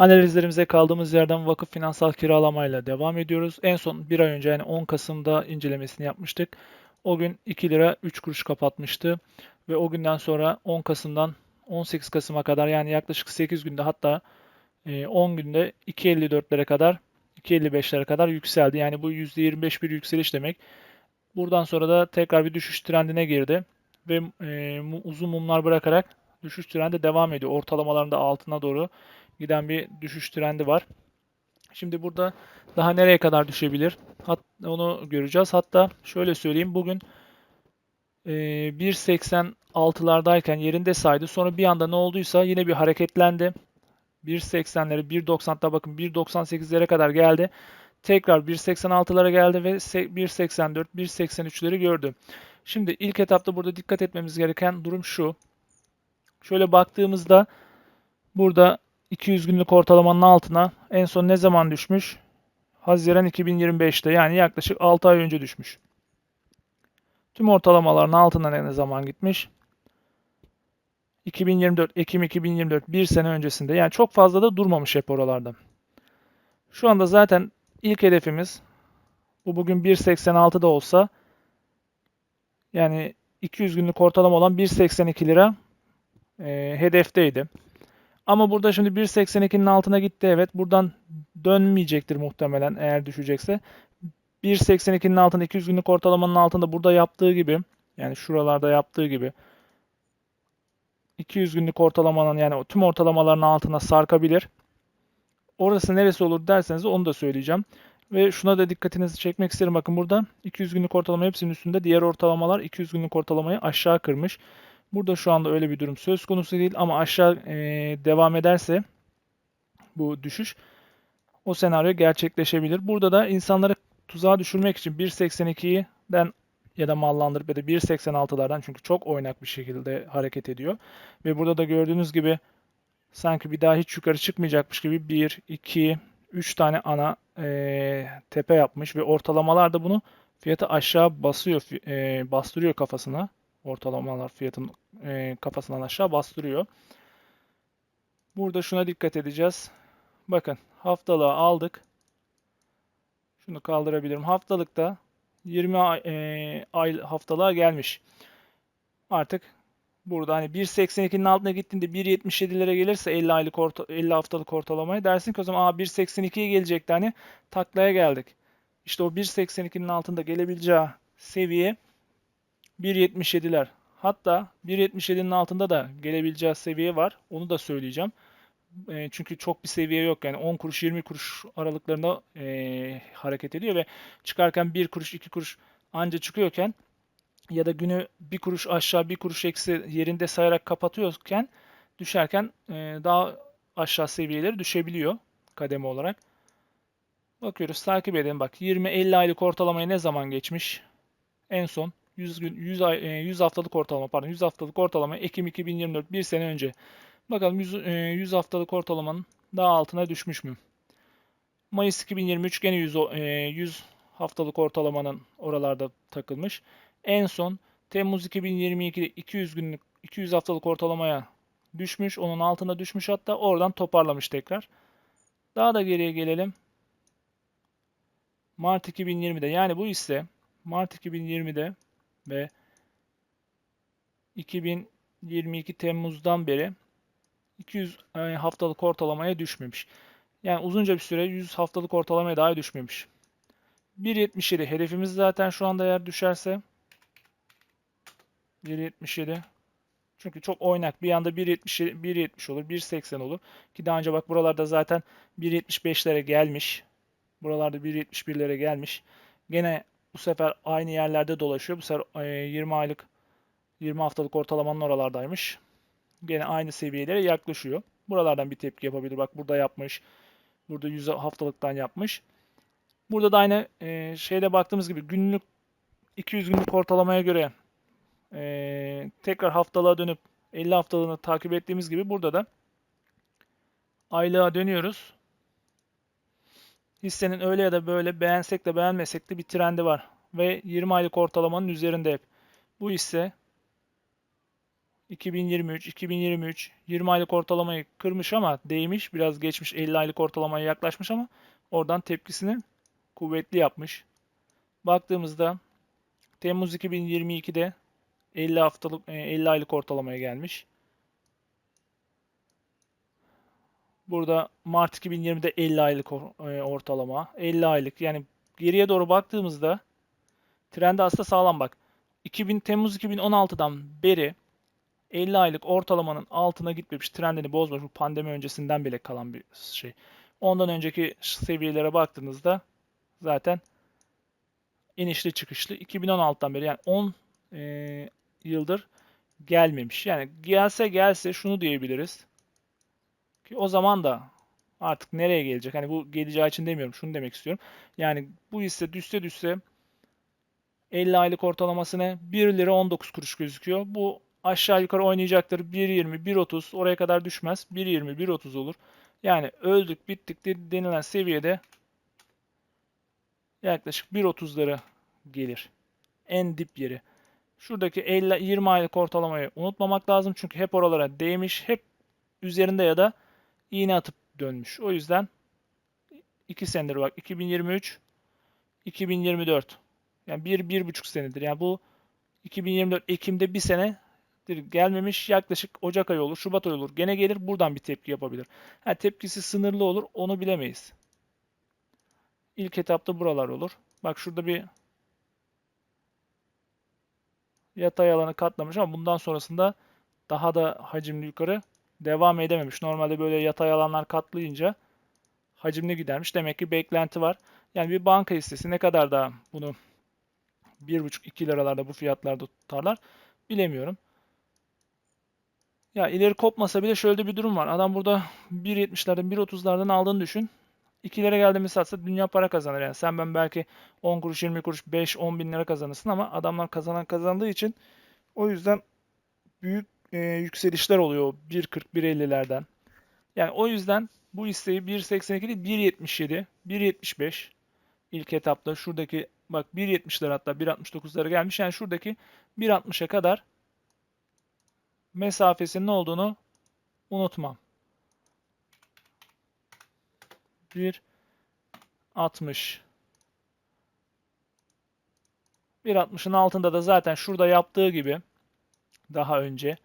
Analizlerimize kaldığımız yerden vakıf finansal kiralamayla devam ediyoruz. En son bir ay önce yani 10 Kasım'da incelemesini yapmıştık. O gün 2 lira 3 kuruş kapatmıştı. Ve o günden sonra 10 Kasım'dan 18 Kasım'a kadar yani yaklaşık 8 günde hatta e, 10 günde 2.54'lere kadar 2.55'lere kadar yükseldi. Yani bu %25 bir yükseliş demek. Buradan sonra da tekrar bir düşüş trendine girdi. Ve e, uzun mumlar bırakarak düşüş trendi devam ediyor. Ortalamalarında altına doğru giden bir düşüş trendi var. Şimdi burada daha nereye kadar düşebilir? Hat, onu göreceğiz. Hatta şöyle söyleyeyim. Bugün e, 1.86'lardayken yerinde saydı. Sonra bir anda ne olduysa yine bir hareketlendi. 1.80'leri 1.90'da bakın 1.98'lere kadar geldi. Tekrar 1.86'lara geldi ve 1.84, 1.83'leri gördü. Şimdi ilk etapta burada dikkat etmemiz gereken durum şu. Şöyle baktığımızda burada 200 günlük ortalamanın altına en son ne zaman düşmüş? Haziran 2025'te yani yaklaşık 6 ay önce düşmüş. Tüm ortalamaların altına ne zaman gitmiş? 2024, Ekim 2024, bir sene öncesinde. Yani çok fazla da durmamış hep oralarda. Şu anda zaten ilk hedefimiz bu bugün 1.86'da olsa yani 200 günlük ortalama olan 1.82 lira e, hedefteydi. Ama burada şimdi 1.82'nin altına gitti evet. Buradan dönmeyecektir muhtemelen eğer düşecekse. 1.82'nin altında 200 günlük ortalamanın altında burada yaptığı gibi yani şuralarda yaptığı gibi 200 günlük ortalamanın yani tüm ortalamaların altına sarkabilir. Orası neresi olur derseniz onu da söyleyeceğim. Ve şuna da dikkatinizi çekmek isterim. Bakın burada 200 günlük ortalama hepsinin üstünde. Diğer ortalamalar 200 günlük ortalamayı aşağı kırmış. Burada şu anda öyle bir durum söz konusu değil ama aşağı e, devam ederse bu düşüş o senaryo gerçekleşebilir. Burada da insanları tuzağa düşürmek için 1.82'den ya da mallandırıp ya da 1.86'lardan çünkü çok oynak bir şekilde hareket ediyor. Ve burada da gördüğünüz gibi sanki bir daha hiç yukarı çıkmayacakmış gibi 1, 2, 3 tane ana e, tepe yapmış ve ortalamalar da bunu fiyatı aşağı basıyor, e, bastırıyor kafasına. Ortalamalar fiyatın e, kafasından aşağı bastırıyor. Burada şuna dikkat edeceğiz. Bakın haftalığı aldık. Şunu kaldırabilirim. Haftalıkta 20 ay, e, ay haftalığa gelmiş. Artık burada hani 1.82'nin altına gittiğinde 1.77'lere gelirse 50 aylık orta, 50 haftalık ortalamaya dersin ki o zaman 1.82'ye gelecekti hani taklaya geldik. İşte o 1.82'nin altında gelebileceği seviye 1.77'ler. Hatta 1.77'nin altında da gelebileceği seviye var. Onu da söyleyeceğim. E, çünkü çok bir seviye yok. Yani 10 kuruş 20 kuruş aralıklarında e, hareket ediyor ve çıkarken 1 kuruş 2 kuruş anca çıkıyorken ya da günü 1 kuruş aşağı 1 kuruş eksi yerinde sayarak kapatıyorken düşerken e, daha aşağı seviyeleri düşebiliyor kademe olarak. Bakıyoruz takip edelim bak 20-50 aylık ortalamaya ne zaman geçmiş? En son 100 gün 100 ay 100 haftalık ortalama pardon 100 haftalık ortalama Ekim 2024 bir sene önce. Bakalım 100, 100 haftalık ortalamanın daha altına düşmüş mü? Mayıs 2023 gene 100, 100 haftalık ortalamanın oralarda takılmış. En son Temmuz 2022'de 200 günlük 200 haftalık ortalamaya düşmüş. Onun altına düşmüş hatta oradan toparlamış tekrar. Daha da geriye gelelim. Mart 2020'de yani bu ise Mart 2020'de ve 2022 Temmuz'dan beri 200 e, haftalık ortalamaya düşmemiş. Yani uzunca bir süre 100 haftalık ortalamaya daha düşmemiş. 1.77 hedefimiz zaten şu anda eğer düşerse 1.77 çünkü çok oynak. Bir anda 1.70 1.70 olur, 1.80 olur. Ki daha önce bak buralarda zaten 1.75'lere gelmiş. Buralarda 1.71'lere gelmiş. Gene bu sefer aynı yerlerde dolaşıyor. Bu sefer 20 e, aylık 20 haftalık ortalamanın oralardaymış. Gene aynı seviyelere yaklaşıyor. Buralardan bir tepki yapabilir. Bak burada yapmış. Burada 100 haftalıktan yapmış. Burada da aynı e, şeyde baktığımız gibi günlük 200 günlük ortalamaya göre e, tekrar haftalığa dönüp 50 haftalığını takip ettiğimiz gibi burada da aylığa dönüyoruz. Hissenin öyle ya da böyle beğensek de beğenmesek de bir trendi var. Ve 20 aylık ortalamanın üzerinde hep. Bu hisse 2023, 2023 20 aylık ortalamayı kırmış ama değmiş. Biraz geçmiş 50 aylık ortalamaya yaklaşmış ama oradan tepkisini kuvvetli yapmış. Baktığımızda Temmuz 2022'de 50 haftalık e, 50 aylık ortalamaya gelmiş. Burada Mart 2020'de 50 aylık e, ortalama, 50 aylık yani geriye doğru baktığımızda trendi aslında sağlam bak. 2000 Temmuz 2016'dan beri 50 aylık ortalamanın altına gitmemiş, trendini bozmamış. Bu pandemi öncesinden bile kalan bir şey. Ondan önceki seviyelere baktığınızda zaten inişli çıkışlı 2016'dan beri yani 10 e, yıldır gelmemiş. Yani gelse gelse şunu diyebiliriz. Ki o zaman da artık nereye gelecek? Hani bu geleceği için demiyorum. Şunu demek istiyorum. Yani bu hisse düşse düşse 50 aylık ortalaması ne? 1 lira 19 kuruş gözüküyor. Bu aşağı yukarı oynayacaktır. 1.20, 1.30 oraya kadar düşmez. 1.20, 1.30 olur. Yani öldük bittik denilen seviyede yaklaşık 1.30'lara gelir. En dip yeri. Şuradaki 50 20 aylık ortalamayı unutmamak lazım. Çünkü hep oralara değmiş. Hep üzerinde ya da iğne atıp dönmüş. O yüzden 2 senedir bak 2023 2024 yani 1 bir, 1,5 senedir. Yani bu 2024 Ekim'de bir sene gelmemiş yaklaşık Ocak ayı olur, Şubat ayı olur. Gene gelir buradan bir tepki yapabilir. Ha, tepkisi sınırlı olur onu bilemeyiz. İlk etapta buralar olur. Bak şurada bir yatay alanı katlamış ama bundan sonrasında daha da hacimli yukarı devam edememiş. Normalde böyle yatay alanlar katlayınca hacimli gidermiş. Demek ki beklenti var. Yani bir banka hissesi ne kadar da bunu 1,5-2 liralarda bu fiyatlarda tutarlar bilemiyorum. Ya ileri kopmasa bile şöyle bir durum var. Adam burada 1.70'lerden 1.30'lardan aldığını düşün. 2'lere geldiğinde satsa dünya para kazanır. Yani sen ben belki 10 kuruş, 20 kuruş, 5, 10 bin lira kazanırsın ama adamlar kazanan kazandığı için o yüzden büyük e, yükselişler oluyor 1.40, 1.50'lerden. Yani o yüzden bu isteği 1.82 değil 1.77, 1.75 ilk etapta şuradaki bak 1.70'ler hatta 1.69'lara gelmiş. Yani şuradaki 1.60'a kadar mesafesinin ne olduğunu unutmam. 1.60 1.60'ın altında da zaten şurada yaptığı gibi daha önce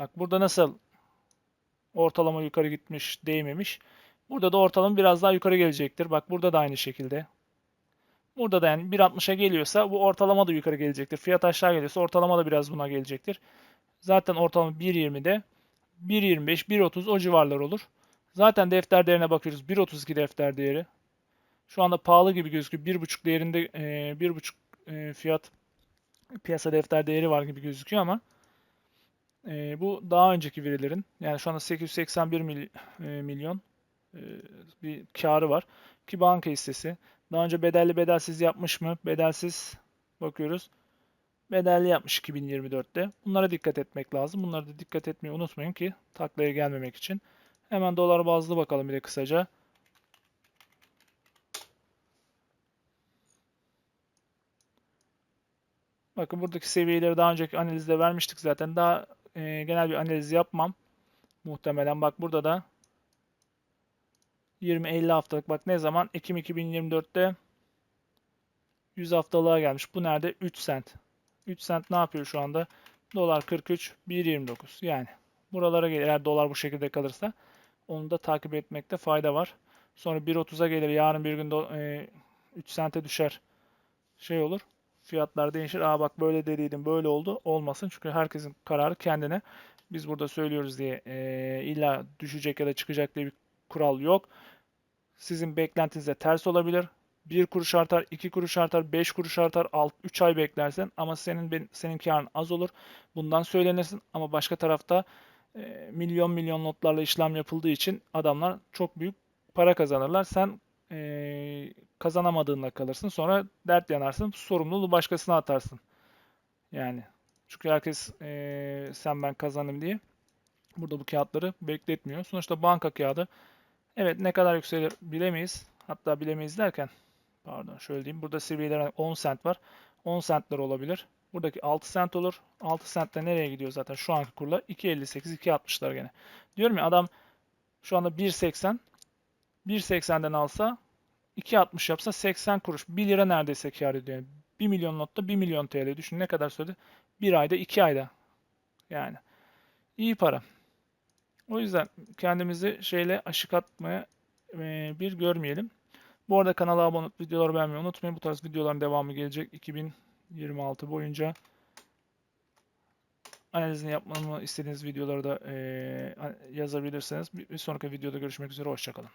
bak burada nasıl ortalama yukarı gitmiş değmemiş. Burada da ortalama biraz daha yukarı gelecektir. Bak burada da aynı şekilde. Burada da yani 1.60'a geliyorsa bu ortalama da yukarı gelecektir. Fiyat aşağı geliyorsa ortalama da biraz buna gelecektir. Zaten ortalama 1.20'de 1.25, 1.30 o civarlar olur. Zaten defter değerine bakıyoruz. 1.32 defter değeri. Şu anda pahalı gibi gözüküyor. 1.5 değerinde e, 1.5 e, fiyat piyasa defter değeri var gibi gözüküyor ama e, bu daha önceki verilerin yani şu anda 881 mil, e, milyon e, bir karı var. Ki banka hissesi. Daha önce bedelli bedelsiz yapmış mı? Bedelsiz bakıyoruz. Bedelli yapmış 2024'te. Bunlara dikkat etmek lazım. Bunlara da dikkat etmeyi unutmayın ki taklaya gelmemek için. Hemen dolar bazlı bakalım bir de kısaca. Bakın buradaki seviyeleri daha önceki analizde vermiştik zaten. Daha e, genel bir analiz yapmam. Muhtemelen bak burada da 20-50 haftalık bak ne zaman? Ekim 2024'te 100 haftalığa gelmiş. Bu nerede? 3 sent. 3 sent ne yapıyor şu anda? Dolar 43, 1.29. Yani buralara gelir eğer dolar bu şekilde kalırsa. Onu da takip etmekte fayda var. Sonra 1.30'a gelir. Yarın bir gün e, 3 sente düşer. Şey olur. Fiyatlar değişir. Aa bak böyle dediydim böyle oldu. Olmasın. Çünkü herkesin kararı kendine. Biz burada söylüyoruz diye e, illa düşecek ya da çıkacak diye bir kural yok. Sizin beklentinize ters olabilir. 1 kuruş artar, 2 kuruş artar, 5 kuruş artar, 3 ay beklersen ama senin senin karın az olur. Bundan söylenirsin ama başka tarafta e, milyon milyon notlarla işlem yapıldığı için adamlar çok büyük para kazanırlar. Sen e, kazanamadığında kalırsın. Sonra dert yanarsın. Sorumluluğu başkasına atarsın. Yani çünkü herkes e, sen ben kazanayım diye burada bu kağıtları bekletmiyor. Sonuçta banka kağıdı evet ne kadar yükselir bilemeyiz. Hatta bilemeyiz derken pardon şöyle diyeyim. Burada seviyeler 10 sent var. 10 centler olabilir. Buradaki 6 sent olur. 6 sent de nereye gidiyor zaten şu anki kurla? 2.58, 2.60'lar gene. Diyorum ya adam şu anda 1.80. 1.80'den alsa 2.60 yapsa 80 kuruş. 1 lira neredeyse kar ediyor. Yani 1 milyon notta 1 milyon TL. Düşün ne kadar sürede? 1 ayda 2 ayda. Yani iyi para. O yüzden kendimizi şeyle aşık atmaya e, bir görmeyelim. Bu arada kanala abone olup videoları beğenmeyi unutmayın. Bu tarz videoların devamı gelecek 2026 boyunca. Analizini yapmamı istediğiniz videoları da e, yazabilirsiniz. Bir bir sonraki videoda görüşmek üzere. Hoşçakalın.